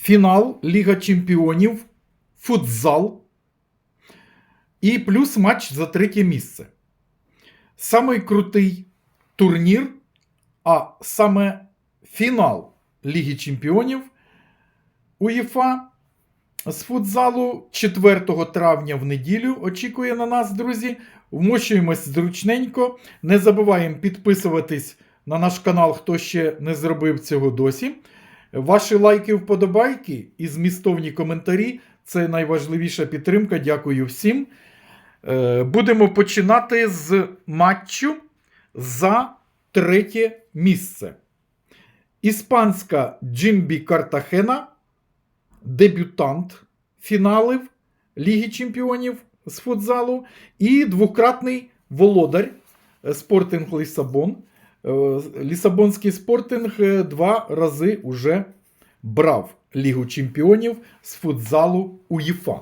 фінал Ліга Чемпіонів, футзал і плюс матч за третє місце. Самий крутий турнір, а саме фінал Ліги Чемпіонів УЄФА з футзалу 4 травня в неділю очікує на нас, друзі. Вмощуємось зручненько. Не забуваємо підписуватись на наш канал, хто ще не зробив цього досі. Ваші лайки, вподобайки і змістовні коментарі це найважливіша підтримка. Дякую всім. Е, Будемо починати з матчу за третє місце. Іспанська Джимбі Картахена, дебютант фіналів Ліги Чемпіонів з футзалу, і двократний володар Спортинг Лісабон. Е, Лісабонський спортинг е, два рази уже брав Лігу Чемпіонів з футзалу УЄФА.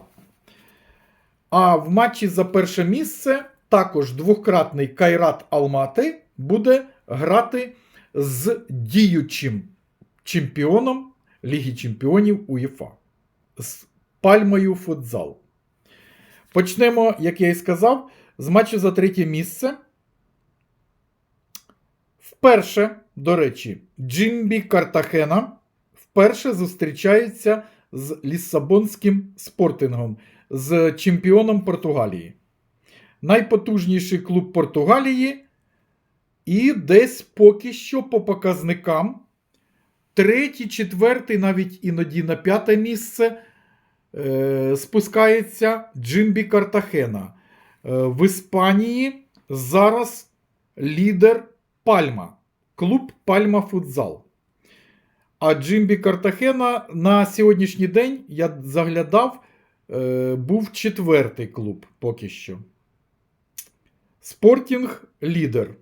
А в матчі за перше місце також двократний Кайрат Алмати буде грати з діючим чемпіоном Ліги Чемпіонів УЄФА з пальмою футзал. Почнемо, як я і сказав, з матчу за третє місце. Вперше, до речі, Джимбі Картахена вперше зустрічається з Ліссабонським спортингом, з чемпіоном Португалії. Найпотужніший клуб Португалії. І десь поки що по показникам третій, четвертий, навіть іноді на п'яте місце е, спускається Джимбі Картахена. Е, в Іспанії зараз лідер Пальма, клуб Пальма Футзал. А Джимбі Картахена на сьогоднішній день я заглядав, е, був четвертий клуб поки що. Спортінг лідер.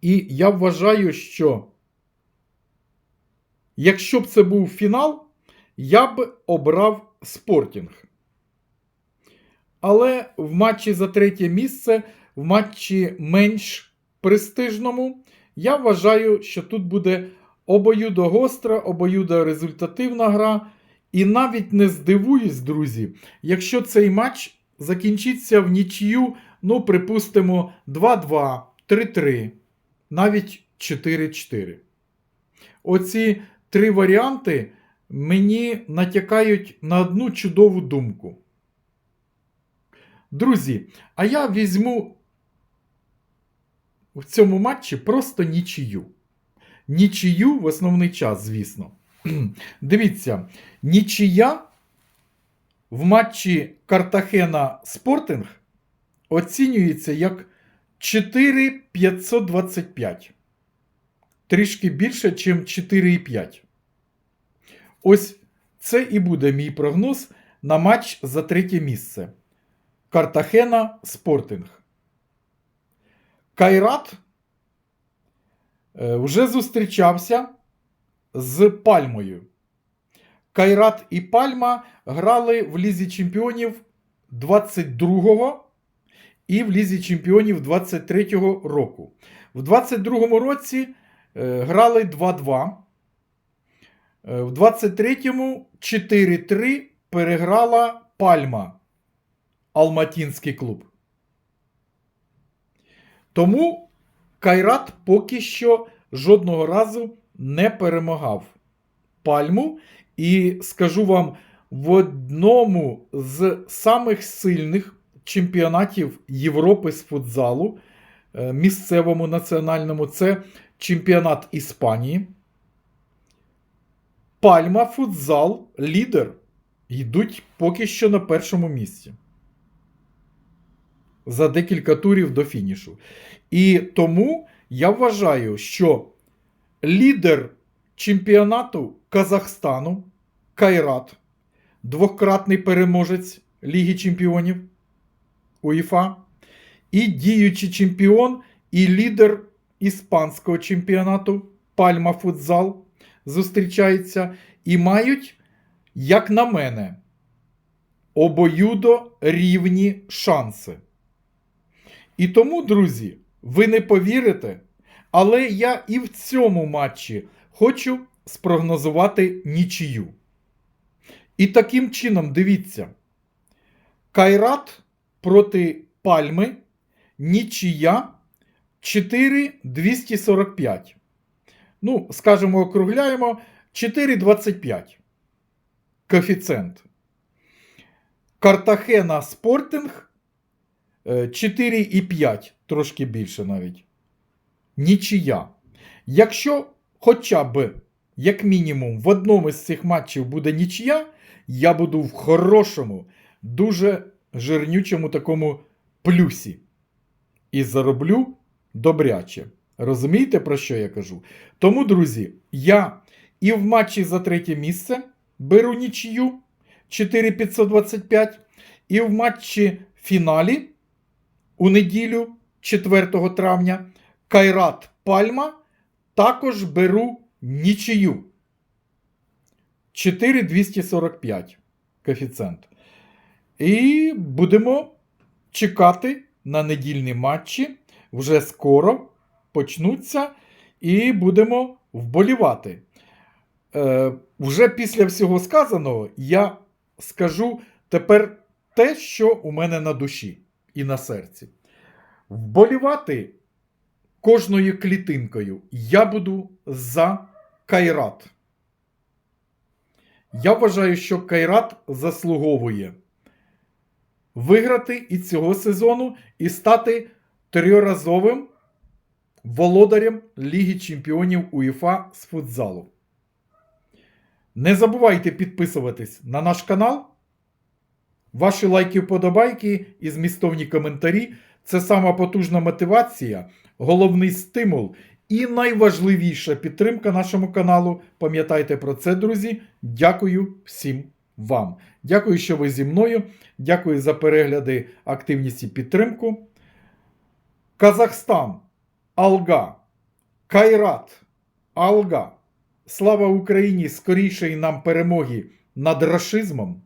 І я вважаю, що якщо б це був фінал, я б обрав спортінг. Але в матчі за третє місце, в матчі менш престижному, я вважаю, що тут буде обоюдогостра, обоюдорезультативна гра. І навіть не здивуюсь, друзі, якщо цей матч закінчиться в нічию, ну, припустимо, 2-2, 3-3, навіть 4-4. Оці три варіанти мені натякають на одну чудову думку. Друзі, а я візьму в цьому матчі просто нічию. Нічию в основний час, звісно. Дивіться, нічия в матчі Картахена Спортинг оцінюється як 4,525. Трішки більше, ніж 4,5. Ось це і буде мій прогноз на матч за третє місце. Картахена Спортинг. Кайрат е, вже зустрічався з Пальмою. Кайрат і Пальма грали в Лізі Чемпіонів 22-го і в Лізі Чемпіонів 23-го року. В 22-му році е, грали 2-2. Е, в 23-му 4-3 переграла Пальма Алматінський клуб. Тому Кайрат поки що жодного разу не перемагав Пальму. І скажу вам, в одному з самих сильних чемпіонатів Європи з футзалу, е, місцевому національному, це чемпіонат Іспанії. Пальма футзал лідер. Йдуть поки що на першому місці. За декілька турів до фінішу. І тому я вважаю, що лідер чемпіонату Казахстану Кайрат, двократний переможець Ліги Чемпіонів УЄФА, і діючий чемпіон і лідер іспанського чемпіонату Пальма Футзал зустрічаються і мають, як на мене, обоюдо рівні шанси. І тому, друзі, ви не повірите, але я і в цьому матчі хочу спрогнозувати нічию. І таким чином, дивіться, Кайрат проти Пальми, нічия 4,245. Ну, скажімо, округляємо 4,25. Коефіцієнт. Картахена Спортинг 4,5, трошки більше навіть. Нічия. Якщо хоча б, як мінімум, в одному з цих матчів буде нічия, я буду в хорошому, дуже жирнючому такому плюсі. І зароблю добряче. Розумієте, про що я кажу? Тому, друзі, я і в матчі за третє місце беру нічию 4,525, і в матчі фіналі у неділю 4 травня Кайрат Пальма також беру нічию. 4,245 коефіцієнт. І будемо чекати на недільні матчі. Вже скоро почнуться і будемо вболівати. Е, вже після всього сказаного я скажу тепер те, що у мене на душі і на серці. Вболівати кожною клітинкою я буду за Кайрат. Я вважаю, що Кайрат заслуговує виграти і цього сезону і стати трьоразовим володарем Ліги Чемпіонів УЄФА з футзалу. Не забувайте підписуватись на наш канал. Ваші лайки, вподобайки і змістовні коментарі це сама потужна мотивація, головний стимул і найважливіша підтримка нашому каналу. Пам'ятайте про це, друзі. Дякую всім вам. Дякую, що ви зі мною. Дякую за перегляди, активність і підтримку. Казахстан, Алга, Кайрат, Алга. Слава Україні! Скорішої нам перемоги над рашизмом.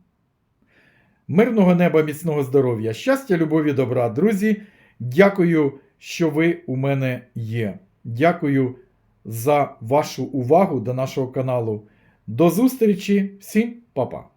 Мирного неба, міцного здоров'я, щастя, любові, добра, друзі. Дякую, що ви у мене є. Дякую за вашу увагу до нашого каналу. До зустрічі, всім па-па!